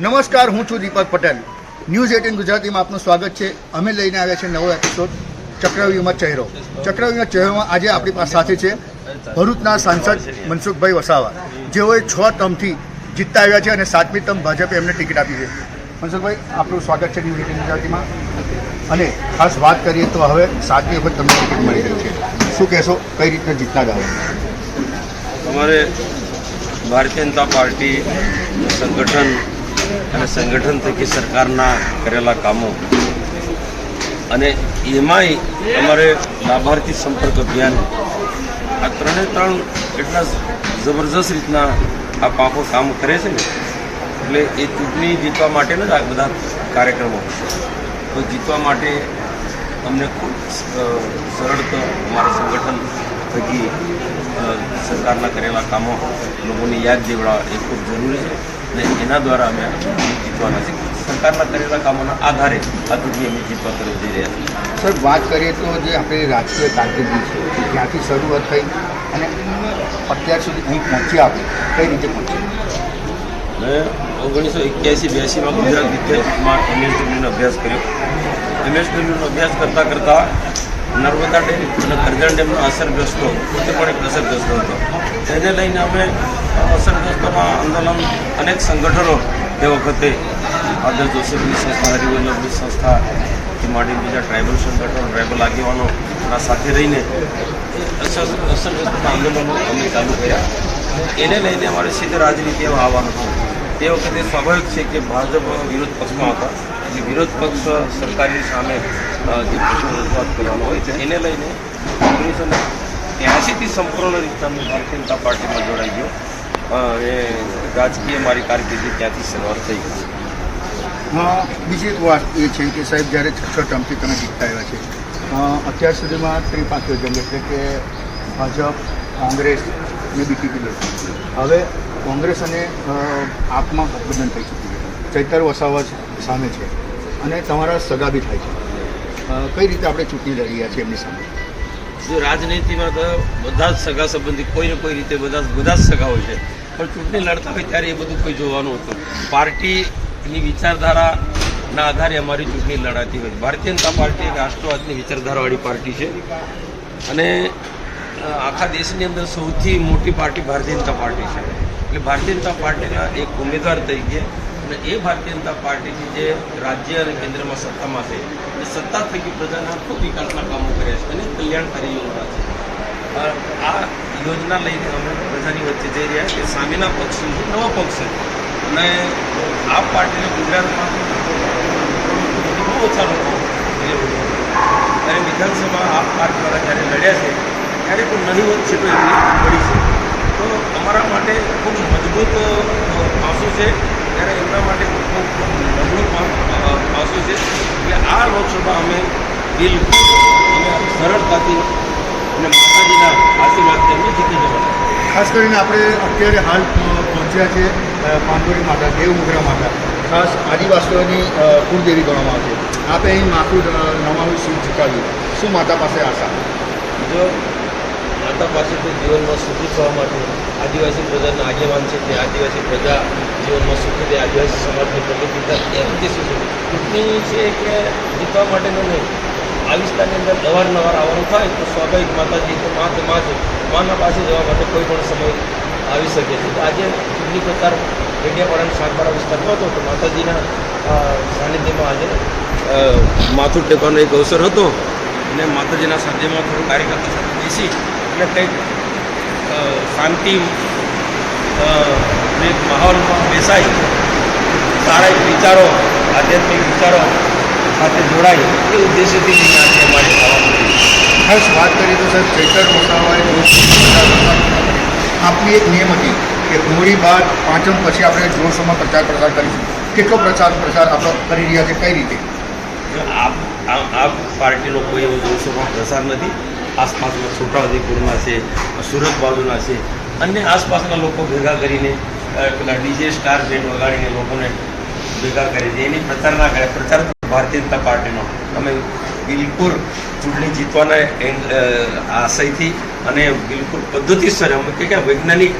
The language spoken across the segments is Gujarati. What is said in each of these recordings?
નમસ્કાર, હું છું દીપક પટેલ. ન્યૂઝ એટીન ગુજરાતીમાં આપનું સ્વાગત છે. અમે લઈને આવ્યા છે નવો એપિસોડ ચક્રવ્યૂહમાં ચહેરો. ચક્રવ્યૂહમાં ચહેરોમાં આજે આપણી પાસે સાથે છે ભરૂચના સાંસદ મનસુખભાઈ વસાવા. જેઓએ છ ટર્મથી જીતતા આવ્યા છે અને સાતમી ટર્મ ભાજપે એમને ટિકિટ આપી છે. મનસુખભાઈ, આપનું સ્વાગત છે ન્યૂઝ એટીન ગુજરાતીમાં. અને ખાસ વાત કરીએ તો હવે સાતમી વખત તમને ટિકિટ મળી ગઈ છે. શું કહેશો? કઈ રીતના જીતતા જાઓ અમારે ભારતીય જનતા પાર્ટી સંગઠન અને સંગઠન થકી સરકારના કરેલા કામો. અને એમાંય અમારે લાભાર્થી સંપર્ક અભિયાન, આ ત્રણે ત્રણ એટલા જબરજસ્ત રીતના આ પાકો કામ કરે છે ને, એટલે એ ચૂંટણી જીતવા માટેના જ આ બધા કાર્યક્રમો. તો જીતવા માટે અમને ખૂબ સરળતા અમારા સંગઠન થકી સરકારના કરેલા કામો લોકોને યાદ દેવડા એ ખૂબ જરૂરી છે. અને એના દ્વારા અમે જીતવાના છે. સરકારના કરેલા કામોના આધારે આ ચૂંટણી અમે જીતવા તરફ જઈ રહ્યા છીએ. સર વાત કરીએ તો જે આપણી રાજકીય કારકિર્દી છે ત્યાંથી શરૂઆત થઈ અને અત્યાર સુધી અહીં પહોંચ્યા આપણે કઈ રીતે પહોંચ્યા? મેં ઓગણીસો એક્યાસી બ્યાસીમાં ગુજરાત વિદ્યાપીઠમાં એમએસડબ્લ્યુનો અભ્યાસ કર્યો. એમએસડબ્લ્યુનો અભ્યાસ કરતાં કરતાં નર્મદા ડેમ અને કરજણ ડેમનો અસરગ્રસ્ત પોતે પણ એક અસરગ્રસ્ત હતો. તેને લઈને અમે અસરગ્રસ્તોમાં આંદોલન અનેક સંગઠનો તે વખતે આદર જોસફની સંસ્થા હરિવલ્લભની સંસ્થા માંડી બીજા ટ્રાઇબલ સંગઠનો, ટ્રાઇબલ આગેવાનોના સાથે રહીને અસરગ્રસ્તના આંદોલનો અમે ચાલુ કર્યા. એને લઈને અમારે સીધે રાજનીતિમાં આવવાનું હતું. તે વખતે સ્વાભાવિક છે કે ભાજપ વિરોધ પક્ષમાં હતા. એટલે વિરોધ પક્ષ સરકારની સામે જે પ્રશ્નો રજૂઆત કરવાનો હોય છે એને લઈને ઓગણીસો ને ત્યાંસીથી સંપૂર્ણ રીતે અમે ભારતીય જનતા પાર્ટીમાં જોડાઈ ગયો. એ રાજકીય મારી કારકિર્દી ત્યાંથી શરૂઆત થઈ ગઈ. હા, બીજી એક વાત એ છે કે સાહેબ જ્યારે છ ટર્મથી તમે જીતતા આવ્યા છે અત્યાર સુધીમાં ત્રિપાંખીય જંગ એટલે કે ભાજપ કોંગ્રેસ અને બીટીપી હવે કોંગ્રેસ અને આપમાં ગઠબંધન થઈ ચૂક્યું છે. ચૈતર વસાવા સામે છે. અને તમારા સગા બી થાય છે. કઈ રીતે આપણે ચૂંટણી લડી રહ્યા છીએ એમની સામે? જો રાજનીતિમાં તો બધા જ સગા સંબંધી કોઈ ને કોઈ રીતે બધા બધા જ સગા હોય છે. પણ ચૂંટણી લડતા હોય ત્યારે એ બધું કોઈ જોવાનું હતું. પાર્ટીની વિચારધારાના આધારે અમારી ચૂંટણી લડાતી હોય. ભારતીય જનતા પાર્ટી એક રાષ્ટ્રવાદની વિચારધારાવાળી પાર્ટી છે. અને આખા દેશની અંદર સૌથી મોટી પાર્ટી ભારતીય જનતા પાર્ટી છે. એટલે ભારતીય જનતા પાર્ટીના એક ઉમેદવાર તરીકે અને એ ભારતીય જનતા પાર્ટીની જે રાજ્ય અને કેન્દ્રમાં સત્તામાં છે, એ સત્તા થકી પ્રજાના ખૂબ વિકાસના કામો કર્યા છે અને કલ્યાણકારી યોજના છે. આ યોજના લઈને અમે પ્રજાની વચ્ચે જઈ રહ્યા કે સામેના પક્ષ નવો પક્ષ છે. અને આ પાર્ટીને ગુજરાતમાં બહુ ઓછા લોકો અને વિધાનસભા આ પાર્ટ દ્વારા જ્યારે લડ્યા છે, ત્યારે પણ નહીવત સીટો એમની મળી છે. તો અમારા માટે ખૂબ મજબૂત પાસું છે. ત્યારે એમના માટે ખૂબ ખૂબ નબળું પાસું છે. એટલે આ લોકસભા અમે બિલકુલ અમે સરળતાથી અને માતાજીના આશીર્વાદથી અમે જીતી જવાના ખાસ કરીને આપણે અત્યારે હાલ પહોંચ્યા છે પાંડોરી માતા દેવમુદ્રા માતા. ખાસ આદિવાસીઓની કુળદેવી ગણવામાં આવે છે આપણે અહીં માથું નવાનું શું શિવ ઝુકાવ્યું શું માતા પાસે આશા? જો માતા પાસે તો જીવનમાં સુખી થવા માટે આદિવાસી પ્રજાના આગેવાન છે તે આદિવાસી પ્રજા જીવનમાં સુખી તે આદિવાસી સમાજની પ્રગતિ એ ઉદ્દેશ્ય છે? ચૂંટણી છે કે જીતવા માટેનો નહીં. આ વિસ્તારની અંદર અવારનવાર આવવાનું થાય તો સ્વાભાવિક માતાજી તો મા તો મા છે. માના પાસે જવા માટે કોઈ પણ સમય આવી શકે છે. તો આજે ચૂંટણી પ્રચાર ડેડિયાપાડા અને સાગબારા વિસ્તારમાં હતો તો માતાજીના સાનિધ્યમાં આજે માથું ટેકવાનો એક અવસર હતો અને માતાજીના સાધ્યમાં થોડું કાર્યકર્તા સાથે બેસી અને કંઈક શાંતિ એક માહોલમાં બેસાય સારા એક વિચારો આધ્યાત્મિક વિચારો સાથે જોડાય એ ઉદ્દેશ્યથી મેં આજે અમારે ખાસ વાત કરીએ તો સાહેબ ચૈતર વસાવાએ બહુ આપની એક નિયમ હતી કે હોળી બાદ પાંચમ પછી આપણે જોરશોરમાં પ્રચાર પ્રસાર કરીશું. કેટલો પ્રચાર પ્રસાર આપણે કરી રહ્યા છે કઈ રીતે? આપ આ આ પાર્ટીનો કોઈ એવો જોશોમાં પ્રસાર નથી. આસપાસમાં છોટાઉદેપુરમાં છે સુરત બાજુના છે. અન્ય આસપાસના લોકો ભેગા કરીને પેલા ડીજે સ્ટાર બેન્ડ વગાડીને લોકોને ભેગા કરે છે. એની પ્રચાર ના કરે પ્રચાર ભારતીય જનતા પાર્ટીનો. અમે બિલકુલ ચૂંટણી જીતવાના આશયથી અને બિલકુલ પદ્ધતિસર અમે કે વૈજ્ઞાનિક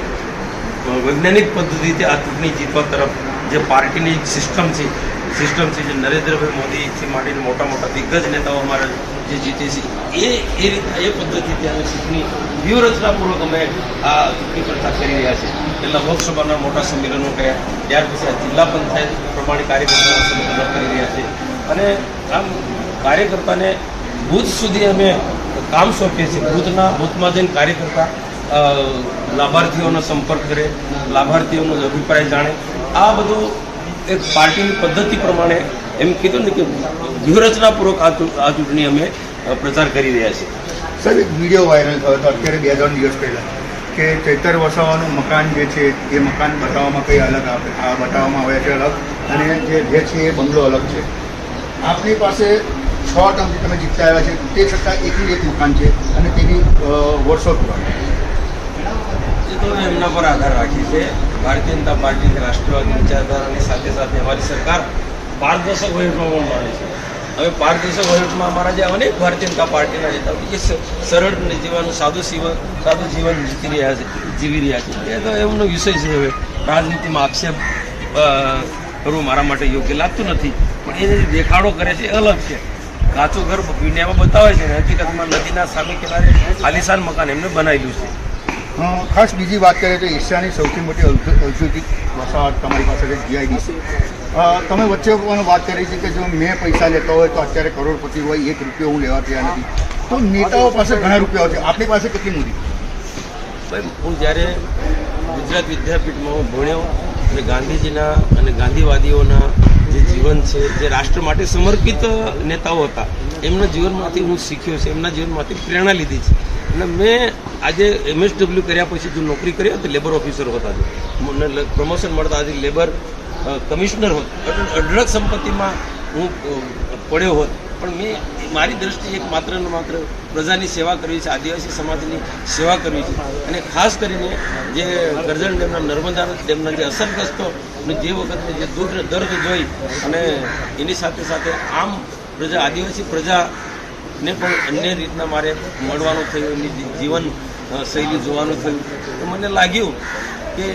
વૈજ્ઞાનિક પદ્ધતિથી આ ચૂંટણી જીતવા તરફ જે પાર્ટીની સિસ્ટમ છે સિસ્ટમ છે જે નરેન્દ્રભાઈ મોદીથી માંડીને મોટા મોટા દિગ્ગજ નેતાઓ અમારા જે જીતે છે, એ એ રીતના, એ પદ્ધતિ ત્યાં ચૂંટણી વ્યૂહરચનાપૂર્વક અમે આ ચૂંટણી પ્રથા કરી રહ્યા છીએ. પહેલાં લોકસભાના મોટા સંમેલનો કર્યા ત્યાર પછી આ જિલ્લા પંચાયત પ્રમાણે કાર્યકર્તાના સંમેલનો કરી રહ્યા છીએ અને આમ કાર્યકર્તાને બુથ સુધી અમે કામ સોંપીએ છીએ. બુથના, બુથમાં જઈને કાર્યકર્તા લાભાર્થીઓનો સંપર્ક કરે, લાભાર્થીઓનો અભિપ્રાય જાણે. આ બધું એક પાર્ટીની પદ્ધતિ પ્રમાણે એમ કીધું ને કે વ્યૂહરચનાપૂર્વક આ આ ચૂંટણી અમે પ્રચાર કરી રહ્યા છીએ. સર એક વીડિયો વાયરલ થયો હતો અત્યારે બે ત્રણ દિવસ પહેલાં કે ચૈતર વસાવાનું મકાન જે છે એ મકાન બતાવવામાં કંઈ અલગ આપે આ બતાવવામાં આવે છે અલગ અને જે જે છે એ બંગલો અલગ છે. આપની પાસે છ ટર્મથી તમે જીતતા આવ્યા છે તે છતાં એકનું એક મકાન છે અને તેની વર્ષો પુરાણી. એ તો એમના પર આધાર રાખી છે. ભારતીય જનતા પાર્ટીની રાષ્ટ્રવાદી વિચારધારાની સાથે સાથે અમારી સરકાર પારદર્શક વહીવટમાં પણ માને છે. હવે પારદર્શક વહીવટમાં અમારા જે અનેક ભારતીય જનતા પાર્ટીના નેતાઓ એ સરળ જીવવાનું સાદું જીવન સાદું જીવન જીતી રહ્યા છે, જીવી રહ્યા છે. એ તો એમનો વિષય છે હવે. રાજનીતિમાં આક્ષેપ કરવું મારા માટે યોગ્ય લાગતું નથી. પણ એ દેખાડો કરે છે અલગ છે. કાચું ઘર દુનિયામાં બતાવે છે ને હકીકતમાં નદીના સામે કિનારે આલિશાન મકાન એમને બનાવેલું છે. ખાસ બીજી વાત કરીએ તો એશિયાની સૌથી મોટી ઔદ્યોગિક વસાહત તમારી પાસે છે જીઆઈડીસી તમે વચ્ચે પણ વાત કરી છે કે જો મેં પૈસા લેતો હોય તો અત્યારે કરોડપતિ હોય, એક રૂપિયો હું લેવા તૈયાર નથી. તો નેતાઓ પાસે ઘણા રૂપિયા છે. આપણી પાસે કેટલી મૂડી? હું જ્યારે ગુજરાત વિદ્યાપીઠમાં હું ભણ્યો અને ગાંધીજીના અને ગાંધીવાદીઓના જે જીવન છે, જે રાષ્ટ્ર માટે સમર્પિત નેતાઓ હતા, એમના જીવનમાંથી હું શીખ્યો છે, એમના જીવનમાંથી પ્રેરણા લીધી છે. અને મેં આજે એમએસડબલ્યુ કર્યા પછી જો નોકરી કરી હતી લેબર ઓફિસર હોત મને પ્રમોશન મળતા આજે લેબર કમિશનર હોત. અઢળક સંપત્તિમાં હું પડ્યો હોત. પણ મેં મારી દ્રષ્ટિએ એક માત્ર ને માત્ર પ્રજાની સેવા કરવી છે, આદિવાસી સમાજની સેવા કરવી છે. અને ખાસ કરીને જે કરજણ ડેમના, નર્મદા ડેમના જે અસરગ્રસ્તો અને જે વખતે જે દુઃખ દર્દ જોઈ અને એની સાથે સાથે આમ પ્રજા, આદિવાસી પ્રજાને પણ અન્ય રીતના મારે મળવાનું થયું એમની જીવન શૈલી જોવાનું થયું. તો મને લાગ્યું કે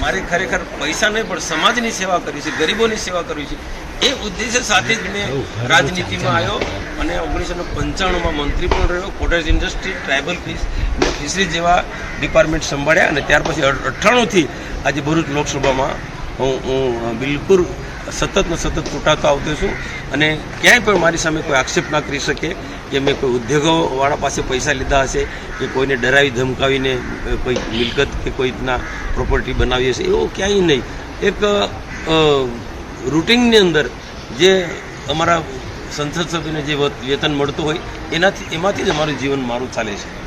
મારે ખરેખર પૈસા નહીં પણ સમાજની સેવા કરવી છે ગરીબોની સેવા કરવી છે. એ ઉદ્દેશ્ય સાથે જ મેં રાજનીતિમાં આવ્યો અને ઓગણીસો ને પંચાણુંમાં મંત્રી પણ રહ્યો કોટેજ ઇન્ડસ્ટ્રી ટ્રાઇબલ ફિશ અને ફિશરી જેવા ડિપાર્ટમેન્ટ સંભાળ્યા અને ત્યાર પછી અઠાણુંથી અઠ્ઠાણુંથી આજે ભરૂચ લોકસભામાં હું હું બિલકુલ સતત ને સતત ચૂંટાતો આવતો છું અને ક્યાંય પણ મારી સામે કોઈ આક્ષેપ ના કરી શકે કે મેં કોઈ ઉદ્યોગોવાળા પાસે પૈસા લીધા હશે કે કોઈને ડરાવી, ધમકાવીને કોઈ મિલકત કે કોઈ રીતના પ્રોપર્ટી બનાવી હશે, એવો ક્યાંય નહીં. એક રૂટિનની અંદર જે અમારા સંસદ સભ્યને જે વત- વેતન મળતું હોય, એનાથી, એમાંથી જ અમારું જીવન મારું ચાલે છે.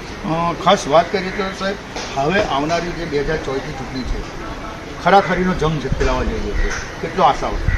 ખાસ વાત કરીએ તો સાહેબ, હવે આવનારી જે બે હજાર ચોવીસની ચૂંટણી છે ખરાખરીનો જંગ ખેલાવા જઈએ રહ્યો છે. કેટલો આશાઓ છે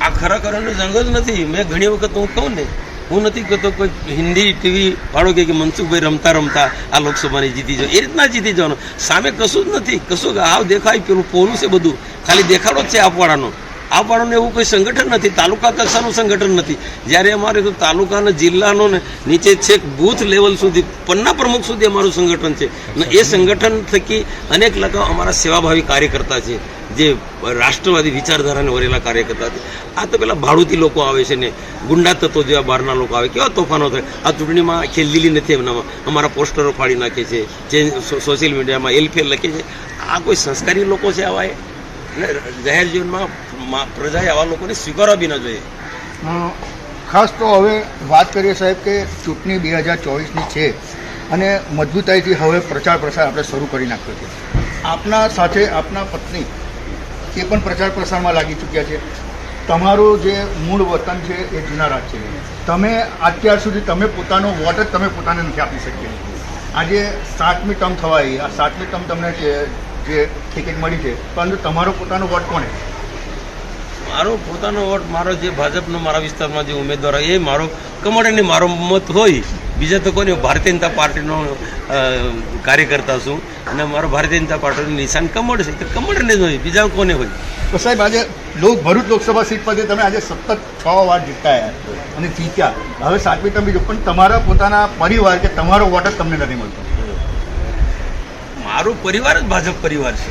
આ ખરાખરનો જંગ જ નથી. મેં ઘણી વખત હું કહું ને, હું નથી કહેતો કોઈ હિન્દી ટીવી વાળો કે મનસુખભાઈ રમતા રમતા આ લોકસભાની જીતી જાઓ એ રીતના જીતી જવાનું. સામે કશું જ નથી. કશું આવ દેખાય પેલું પોલું છે બધું. ખાલી દેખાડો જ છે આપવાળાનો. આપવાળાનું એવું કોઈ સંગઠન નથી, તાલુકા કક્ષાનું સંગઠન નથી. જ્યારે અમારે તો તાલુકાના જિલ્લાનો ને નીચે છેક બૂથ લેવલ સુધી, પન્ના પ્રમુખ સુધી અમારું સંગઠન છે. અને એ સંગઠન થકી અનેક લોકો અમારા સેવાભાવી કાર્યકર્તા છે, જે રાષ્ટ્રવાદી વિચારધારાને વરેલા કાર્યકર્તા છે. આ તો પેલા ભાડુતી લોકો આવે છે ને, ગુંડા તત્વો જેવા બહારના લોકો આવે, કેવા તોફાનો થાય. આ ચૂંટણીમાં ખેલીલી નથી એમનામાં. અમારા પોસ્ટરો ફાડી નાખે છે, જે સોશિયલ મીડિયામાં એલફેલ લખે છે. આ કોઈ સંસ્કારી લોકો છે આવા એ? જાહેર જીવનમાં પ્રજાએ આવા લોકોને સ્વીકારવા બી ન જોઈએ. ખાસ તો હવે વાત કરીએ સાહેબ કે ચૂંટણી બે હજાર ચોવીસની છે અને મજબૂતાઈથી હવે પ્રચાર પ્રસાર આપણે શરૂ કરી નાખ્યો છે. આપના સાથે આપના પત્ની એ પણ પ્રચાર પ્રસારમાં લાગી ચૂક્યા છે. તમારું જે મૂળ વતન છે એ જૂના રાજ છે. તમે અત્યાર સુધી તમે પોતાનો વોટ જ તમે પોતાને નથી આપી શક્યા આજે સાતમી ટર્મ થવાઈ. આ સાતમી ટર્મ તમને જે ટિકિટ મળી છે. પરંતુ તમારો પોતાનો વોટ કોને મારો પોતાનો વોટ મારો જે ભાજપનો મારા વિસ્તારમાં જે ઉમેદવાર હોય એ મારો કમળને મારો મત હોય. બીજા તો કોઈ ભારતીય જનતા પાર્ટીનો કાર્યકર્તા છું. અને મારો ભારતીય જનતા પાર્ટીનું નિશાન કમળ છે. તો કમળને જ હોય બીજા કોને હોય? તો સાહેબ આજે લોક ભરૂચ લોકસભા સીટ પરથી તમે આજે સતત છ વાર જીતાયા અને જીત્યા. હવે સાતમી તમે જો પણ તમારા પોતાના પરિવાર કે તમારો વોટ જ તમને નથી મળતો. મારો પરિવાર જ ભાજપ પરિવાર છે.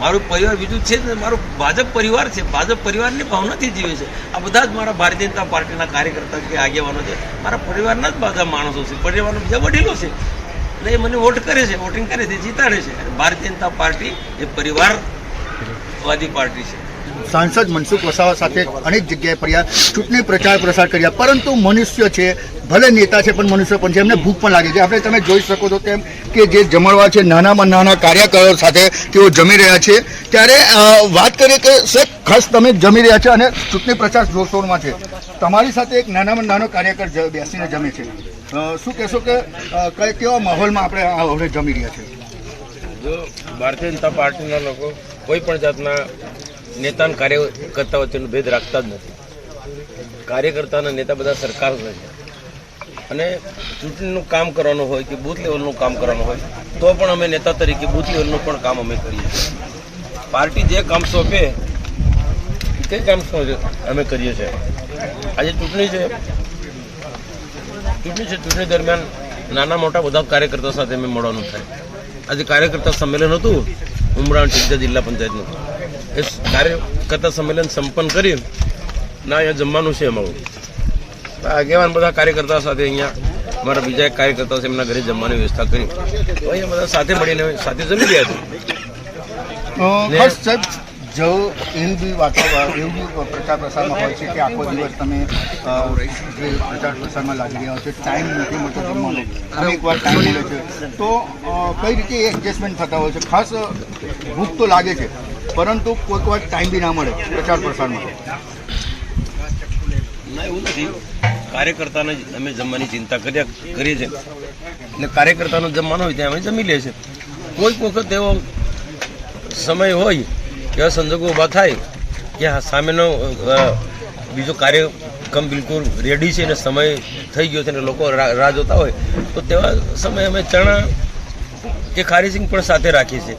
મારું પરિવાર બીજું છે ને મારું ભાજપ પરિવાર છે. ભાજપ પરિવારની ભાવનાથી જીવે છે. આ બધા જ મારા ભારતીય જનતા પાર્ટીના કાર્યકર્તા કે આગેવાનો છે. મારા પરિવારના જ બધા માણસો છે. પરિવારના બીજા વડીલો છે. એટલે એ મને વોટ કરે છે, વોટિંગ કરે છે, જીતાડે છે. અને ભારતીય જનતા પાર્ટી એ પરિવારવાદી પાર્ટી છે. સાંસદ મનસુખ વસાવા સાથે અનેક જગ્યાએ ફર્યા, ચૂંટણી પ્રચાર પ્રસાર કર્યા, પરંતુ મનુષ્ય છે, ભલે નેતા છે, પણ મનુષ્ય પણ છે. એમને ભૂખ પણ લાગે છે. આપણે તમે જોઈ શકો છો તેમ કે જે જમણવા છે, નાનામાં નાના કાર્યકરો સાથે તેઓ જમી રહ્યા છે. ત્યારે વાત કરીએ કે સાહેબ ખાસ તમે જમી રહ્યા છે અને ચૂંટણી પ્રચાર જોરશોરમાં છે. તમારી સાથે એક નાનામાં નાનો કાર્યકર બેસીને જમે છે. શું કહેશો કે કઈ કેવા માહોલમાં આપણે હવે જમી રહ્યા છે? જો ભારતીય જનતા પાર્ટીના લોકો કોઈ પણ જાતના નેતા કાર્યકર્તા વચ્ચેનો ભેદ રાખતા જ નથી. કાર્યકર્તા અને નેતા બધા સરકાર જ છે. અને ચૂંટણીનું કામ કરવાનું હોય કે બૂથ લેવલનું કામ કરવાનું હોય, તો પણ અમે નેતા તરીકે બૂથ લેવલનું પણ કામ અમે કરીએ છીએ. પાર્ટી જે કામ સોંપે, તે કામ અમે કરીએ છીએ. આજે ચૂંટણી છે. ચૂંટણી છે, ચૂંટણી દરમિયાન નાના મોટા બધા કાર્યકર્તા સાથે અમે મળવાનું થાય. આજે કાર્યકર્તા સંમેલન હતું, ઉમરાણ ટીજા જિલ્લા પંચાયતનું. એ કાર્યકર્તા સંમેલન સંપન્ન કરી ના અહીંયા જમવાનું છે અમારું. આગેવાન બધા કાર્યકર્તા સાથે અહીંયા અમારા બીજા એક કાર્યકર્તા છે એમના ઘરે જમવાની વ્યવસ્થા કરી. તો અહીંયા બધા સાથે મળીને સાથે જમી રહ્યા છે. અ, ને- જો એવી બી વાતાવરણ એવું બી પ્રચાર પ્રસારમાં હોય છે કે આખો દિવસ તમે જે પ્રચાર પ્રસારમાં લાગી રહ્યા છો ટાઈમ નથી મળતો જમવાનો. અનેક એકવાર ટાઈમ મળે છે. તો કઈ રીતે એડજસ્ટમેન્ટ થતા હોય છે? ખાસ ભૂખ તો લાગે છે પરંતુ કોઈક વાર ટાઈમ બી ના મળે પ્રચાર પ્રસારમાં ના એવું નથી. કાર્યકર્તાને અમે જમવાની ચિંતા કર્યા કરીએ છીએ. એટલે કાર્યકર્તાનો જમવાનો હોય ત્યાં અમે જમી લે છે. કોઈક વખત એવો સમય હોય એવા સંજોગો ઊભા થાય કે સામેનો બીજો કાર્યક્રમ બિલકુલ રેડી છે અને સમય થઈ ગયો છે અને લોકો રાહ જોતા હોય, તો તેવા સમયે અમે ચણા કે ખારીસિંગ પણ સાથે રાખીએ છીએ.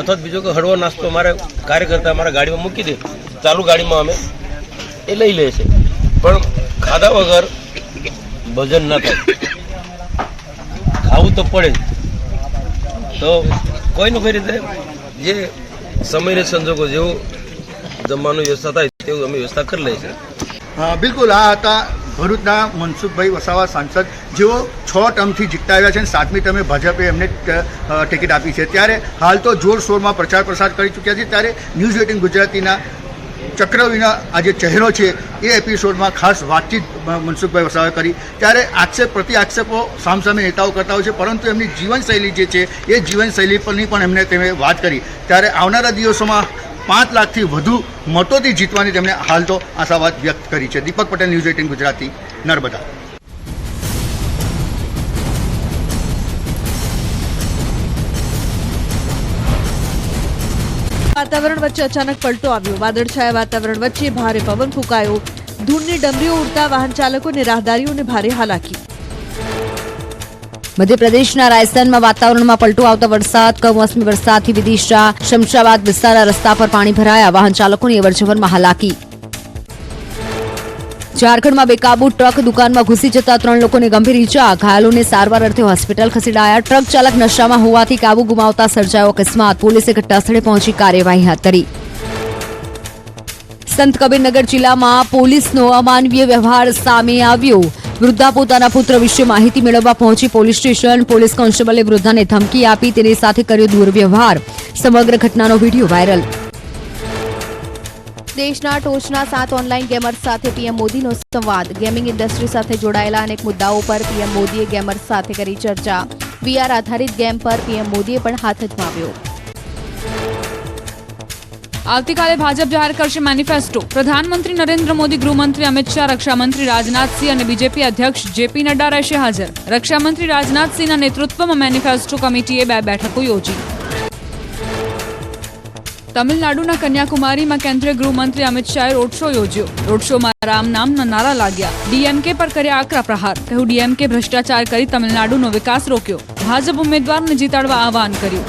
અથવા બીજો કોઈ હળવો નાસ્તો અમારે કાર્યકર્તા અમારા ગાડીમાં મૂકી દે, ચાલુ ગાડીમાં અમે એ લઈ લે છે. પણ ખાધા વગર ભજન ના થાય. ખાવું તો પડે તો કોઈ ને કોઈ રીતે જે સમયને સંજોગો જેવું જમવાનું વ્યવસ્થા થાય તેવું અમે વ્યવસ્થા કરી લઈએ છીએ. બિલકુલ. આ હતા ભરૂચના મનસુખભાઈ વસાવા સાંસદ. જેઓ છ ટર્મથી જીતતા આવ્યા છે અને સાતમી ટર્મે ભાજપે એમને ટિકિટ આપી છે. ત્યારે હાલ તો જોરશોરમાં પ્રચાર પ્રસાર કરી ચૂક્યા છે. ત્યારે ન્યૂઝ એટીન ગુજરાતીના ચક્રવ્યૂહના આ જે ચહેરો છે, એ એપિસોડમાં ખાસ વાતચીત મનસુખભાઈ વસાવાએ કરી. ત્યારે આક્ષેપ પ્રતિ આક્ષેપો સામસામે નેતાઓ કરતા હોય છે, પરંતુ એમની જીવનશૈલી જે છે, એ જીવનશૈલી પરની પણ એમને તેમણે વાત કરી. ત્યારે આવનારા દિવસોમાં પાંચ લાખથી વધુ મતોથી જીતવાની તેમણે હાલ તો આશાવાદ વ્યક્ત કરી છે. Deepak Patel, news eighteen Gujarati, Narmada. વાતાવરણ વચ્ચે અચાનક પલટો આવ્યો. વાદળછાયા વાતાવરણ વચ્ચે ભારે પવન ફૂંકાયો. ધૂળની ડમરીઓ ઉડતા વાહન ચાલકોને રાહદારીઓને ભારે હાલાકી. મધ્યપ્રદેશના રાજસ્થાનમાં વાતાવરણમાં પલટો આવતા વરસાદ, કમોસમી વરસાદથી વિદિશા શમશાબાદ વિસ્તારના રસ્તા પર પાણી ભરાયા. વાહન ચાલકોની અવરજવરમાં હાલાકી. ઝારખંડમાં બેકાબુ ટ્રક દુકાનમાં ઘૂસી જતા ત્રણ લોકોને ગંભીર ઇજા ઘાયલોને સારવાર અર્થે હોસ્પિટલ ખસેડાયા. ટ્રક ચાલક નશામાં હોવાથી કાબુ ગુમાવતા સર્જાયો અકસ્માત. પોલીસે ઘટનાસ્થળે પહોંચી કાર્યવાહી હાથ ધરી. સંત કબીરનગર જિલ્લામાં પોલીસનો અમાનવીય વ્યવહાર સામે આવ્યો. વૃદ્ધા પોતાના પુત્ર વિશે માહિતી મેળવવા પહોંચી પોલીસ સ્ટેશન. પોલીસ કોન્સ્ટેબલે વૃદ્ધાને ધમકી આપી, તેની સાથે કર્યો દુર્વ્યવહાર. સમગ્ર ઘટનાનો વીડિયો વાયરલ. દેશના ટોચના સાત ઓનલાઈન ગેમર્સ સાથે પીએમ મોદીનો સંવાદ. ગેમિંગ ઇન્ડસ્ટ્રી સાથે જોડાયેલા અનેક મુદ્દાઓ પર પીએમ મોદીએ ગેમર્સ સાથે કરી ચર્ચા. વીઆર આધારિત ગેમ પર પીએમ મોદીએ પણ હાથ અજમાવ્યો. આવતીકાલે ભાજપ જાહેર કરશે મેનિફેસ્ટો. પ્રધાનમંત્રી નરેન્દ્ર મોદી, ગૃહમંત્રી અમિત શાહ, રક્ષામંત્રી રાજનાથસિંહ અને બીજેપી અધ્યક્ષ જેપી નડ્ડા રહેશે હાજર. રક્ષામંત્રી રાજનાથસિંહના નેતૃત્વમાં મેનિફેસ્ટો કમિટીએ બે બેઠકો યોજી. તમિલનાડુના કન્યાકુમારીમાં કેન્દ્રીય ગૃહમંત્રી અમિત શાહે રોડ શો યોજ્યો. રોડ શોમાં રામ નામના નારા લાગ્યા. ડીએમકે પર કર્યા આકરા પ્રહાર. કહ્યું ડીએમકે ભ્રષ્ટાચાર કરી તમિલનાડુનો વિકાસ રોક્યો. ભાજપ ઉમેદવારને જીતાડવા આહવાન કર્યું.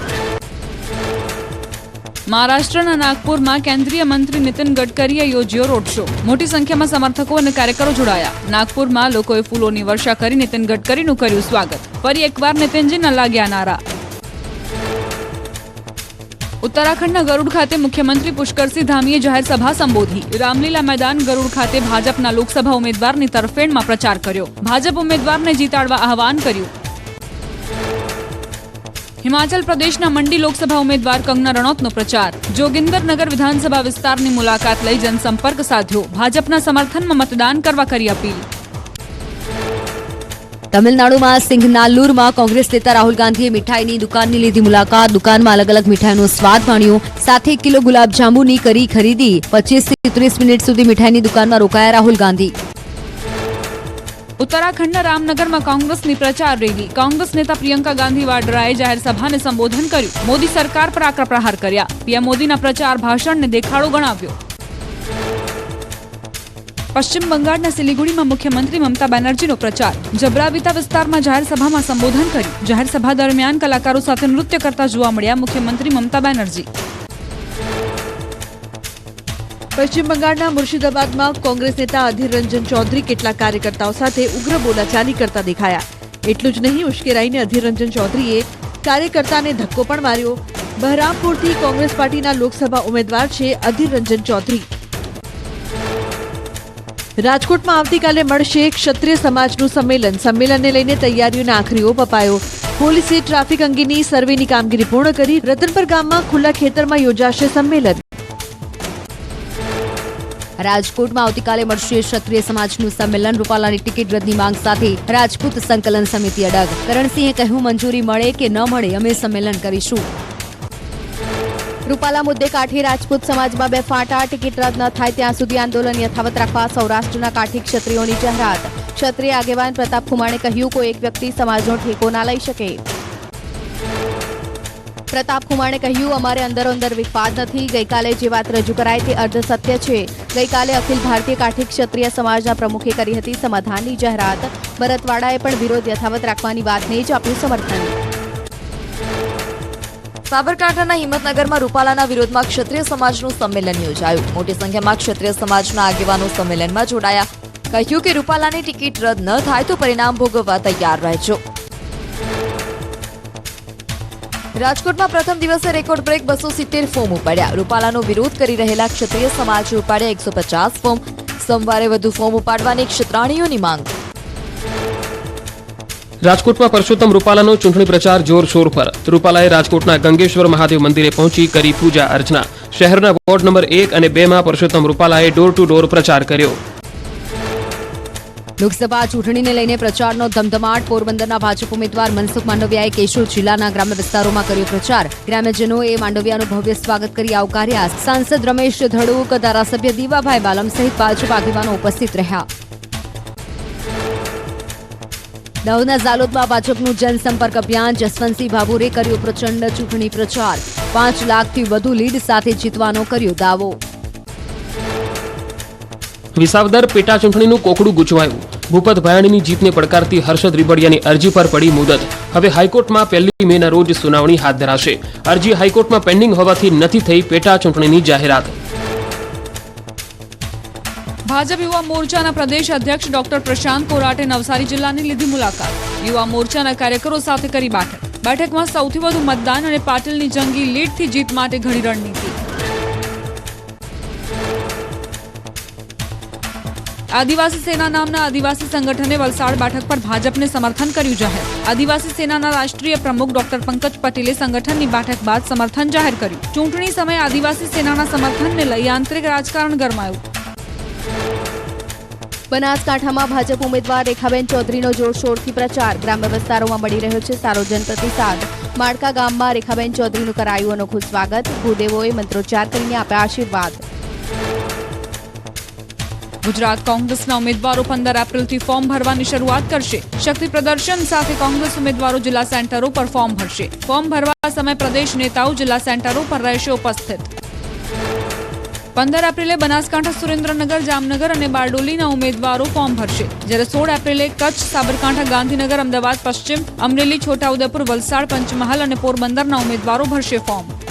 મહારાષ્ટ્રના નાગપુરમાં કેન્દ્રીય મંત્રી નીતિન ગડકરીએ યોજ્યો રોડ શો. મોટી સંખ્યામાં સમર્થકો અને કાર્યકરો જોડાયા. નાગપુરમાં લોકોએ ફૂલોની વર્ષા કરી નીતિન ગડકરીનું કર્યું સ્વાગત. ફરી એકવાર નીતિનજીના લાગ્યા નારા. ઉત્તરાખંડના ગરુડ ખાતે મુખ્યમંત્રી પુષ્કરસિંહ ધામીએ જાહેર સભા સંબોધી. રામલીલા મેદાન ગરુડ ખાતે ભાજપના લોકસભા ઉમેદવારની તરફેણમાં પ્રચાર કર્યો. ભાજપ ઉમેદવારને જીતાડવા આહવાન કર્યું. હિમાચલ પ્રદેશના મંડી લોકસભા ઉમેદવાર કંગના રણોતનો પ્રચાર. જોગિંદરનગર વિધાનસભા વિસ્તારની મુલાકાત લઈ જનસંપર્ક સાધ્યો. ભાજપના સમર્થનમાં મતદાન કરવા કરી અપીલ. તમિલનાડુમાં સિંઘનાલ્લુરમાં કોંગ્રેસ નેતા રાહુલ ગાંધીએ મીઠાઈની દુકાનની લીધી મુલાકાત. દુકાનમાં અલગ અલગ મીઠાઈનો સ્વાદ માણ્યો. સાથે કિલો ગુલાબજાંબુની કરી ખરીદી. પચીસથી ત્રીસ મિનિટ સુધી મીઠાઈની દુકાનમાં રોકાયા રાહુલ ગાંધી. ઉત્તરાખંડના રામનગરમાં કોંગ્રેસની પ્રચાર રેલી. કોંગ્રેસ નેતા પ્રિયંકા ગાંધી વાડરાએ જાહેર સભાને સંબોધન કર્યું. મોદી સરકાર પર આકરા પ્રહાર કર્યા. પીએમ મોદીના પ્રચાર ભાષણને દેખાડો ગણાવ્યો. પશ્ચિમ બંગાળના સિલિગુડીમાં મુખ્યમંત્રી મમતા બેનર્જીનો પ્રચાર. જબરાવિતા વિસ્તારમાં જાહેર સભામાં સંબોધન કર્યું. જાહેર સભા દરમિયાન કલાકારો સાથે નૃત્ય કરતા જોવા મળ્યા મુખ્યમંત્રી મમતા બેનર્જી. પશ્ચિમ બંગાળના મુર્શિદાબાદમાં કોંગ્રેસ નેતા અધીર રંજન ચૌધરી કેટલાક કાર્યકર્તાઓ સાથે ઉગ્ર બોલાચાલી કરતા દેખાયા. એટલું જ નહીં, ઉશ્કેરાઈને અધીર રંજન ચૌધરીએ કાર્યકર્તાને ધક્કો પણ માર્યો. બહરામપુરથી કોંગ્રેસ પાર્ટીના લોકસભા ઉમેદવાર છે અધીર રંજન ચૌધરી. રાજકોટમાં આવતીકાલે મળશે ક્ષત્રિય સમાજનું સંમેલન. સંમેલનને લઈને તૈયારીઓના આખરી ઓપ અપાયો. પોલીસે ટ્રાફિક અંગેની સર્વેની કામગીરી પૂર્ણ કરી. રતનપર ગામમાં ખુલ્લા ખેતરમાં યોજાશે સંમેલન. રાજકોટમાં આવતીકાલે મળશે ક્ષત્રિય સમાજનું સંમેલન. રૂપાલાની ટિકિટ રદની માંગ સાથે રાજપૂત સંકલન સમિતિ અડગ. કરણસિંહે કહ્યું, મંજૂરી મળે કે ન મળે, અમે સંમેલન કરીશું. રૂપાલા મુદ્દે કાઠી રાજપૂત સમાજમાં બે ફાંટા ટિકિટ રદ ન થાય ત્યાં સુધી આંદોલન યથાવત રાખવા સૌરાષ્ટ્રના કાઠી ક્ષત્રિયોની જાહેરાત. ક્ષત્રિય આગેવાન પ્રતાપ ખુમાણે કહ્યું કોઈ એક વ્યક્તિ સમાજનો ઠેકો ના લઈ શકે. પ્રતાપ ખુમાણે કહ્યું, અમારે અંદર અંદર વિવાદ નથી. ગઈકાલે જે વાત રજૂ કરાઈ તે અર્ધ સત્ય છે. ગઈકાલે અખિલ ભારતીય કાઠી ક્ષત્રિય સમાજના પ્રમુખે કરી હતી સમાધાનની જાહેરાત. ભરતવાડાએ પણ વિરોધ યથાવત રાખવાની વાતને જ આપ્યું સમર્થન. સાબરકાંઠાના હિંમતનગરમાં રૂપાલાના વિરોધમાં ક્ષત્રિય સમાજનું સંમેલન યોજાયું. મોટી સંખ્યામાં ક્ષત્રિય સમાજના આગેવાનો સંમેલનમાં જોડાયા. કહ્યું કે રૂપાલાની ટિકિટ રદ ન થાય તો પરિણામ ભોગવવા તૈયાર રહેજો. રાજકોટમાં પ્રથમ દિવસે રેકોર્ડ બ્રેક બસો સિત્તેર ફોર્મ ઉપાડ્યા. રૂપાલાનો વિરોધ કરી રહેલા ક્ષત્રિય સમાજે ઉપાડ્યા એકસો પચાસ ફોર્મ. સોમવારે વધુ ફોર્મ ઉપાડવાની ક્ષત્રાણીઓની માંગ. રાજકોટમાં પરસોત્તમ રૂપાલાનો ચૂંટણી પ્રચાર જોરશોર પર. રૂપાલાએ રાજકોટના ગંગેશ્વર મહાદેવ મંદિરે પહોંચી કરી પૂજા અર્ચના. શહેરના વોર્ડ નંબર એક અને બે માં પરસોત્તમ રૂપાલાએ ડોર ટુ ડોર પ્રચાર કર્યો. લોકસભા ચૂંટણીને લઈને પ્રચારનો ધમધમાટ. પોરબંદરના ભાજપ ઉમેદવાર મનસુખ માંડવિયાએ કેશોદ જિલ્લાના ગ્રામ્ય વિસ્તારોમાં કર્યો પ્રચાર. ગ્રામ્યજનોએ માંડવિયાનું ભવ્ય સ્વાગત કરી આવકાર્યા. સાંસદ રમેશ ધડુક, ધારાસભ્ય દીવાભાઈ બાલમ સહિત ભાજપ આગેવાનો ઉપસ્થિત રહ્યા. દાહોદના ઝાલોદમાં ભાજપનું જનસંપર્ક અભિયાન જસવંતસિંહ ભાભોરે કર્યો પ્રચંડ ચૂંટણી પ્રચાર. પાંચ લાખથી વધુ લીડ સાથે જીતવાનો કર્યો દાવો. વિસાવદર પેટા ચૂંટણીનું કોકડું ગૂંચવાયું. ભૂપત ભયાણીની જીતને પડકારતી હર્ષદ રીબડિયાની અરજી પર પડી મુદત. હવે હાઈકોર્ટમાં પહેલી મેના રોજ સુનાવણી હાથ ધરાશે. અરજી હાઈકોર્ટમાં પેન્ડિંગ હોવાથી નથી થઈ પેટા ચૂંટણીની જાહેરાત. ભાજપ યુવા મોરચાના પ્રદેશ અધ્યક્ષ ડોક્ટર પ્રશાંત કોરાટે નવસારી જિલ્લાની લીધી મુલાકાત. યુવા મોરચાના કાર્યકરો સાથે કરી બેઠક. બેઠકમાં સૌથી વધુ મતદાન અને પાટીલની જંગી લીડથી જીત માટે ઘણી રણનીતિ. આદિવાસી સેના નામના આદિવાસી સંગઠને વલસાડ બેઠક પર ભાજપને સમર્થન કર્યું જાહેર. આદિવાસી સેનાના રાષ્ટ્રીય પ્રમુખ ડોક્ટર પંકજ પટેલે સંગઠનની બેઠક બાદ સમર્થન જાહેર કર્યું. ચૂંટણી સમયે આદિવાસી સેનાના સમર્થનને લઈ આંતરિક રાજકારણ ગરમાયું. બનાસકાંઠામાં ભાજપ ઉમેદવાર રેખાબેન ચૌધરીનો જોરશોરથી પ્રચાર. ગ્રામ્ય વિસ્તારોમાં મળી રહ્યો છે સારો જનપ્રતિસાદ. માળકા ગામમાં રેખાબેન ચૌધરીનું કરાયું અનોખું સ્વાગત. ભૂદેવોએ મંત્રોચ્ચાર કરીને આપ્યા આશીર્વાદ. ગુજરાત કોંગ્રેસના ઉમેદવારો પંદર એપ્રિલથી ફોર્મ ભરવાની શરૂઆત કરશે. શક્તિ પ્રદર્શન સાથે કોંગ્રેસ ઉમેદવારો જિલ્લા સેન્ટરો પર ફોર્મ ભરશે. ફોર્મ ભરવા સમય પ્રદેશ નેતાઓ જિલ્લા સેન્ટરો પર રહેશે ઉપસ્થિત. પંદર એપ્રિલે બનાસકાંઠા સુરેન્દ્રનગર, જામનગર અને બારડોલીના ઉમેદવારો ફોર્મ ભરશે. જ્યારે સોળ એપ્રિલે કચ્છ, સાબરકાંઠા, ગાંધીનગર, અમદાવાદ, પશ્ચિમ, અમરેલી, છોટાઉદેપુર, વલસાડ, પંચમહાલ અને પોરબંદરના ઉમેદવારો ભરશે ફોર્મ.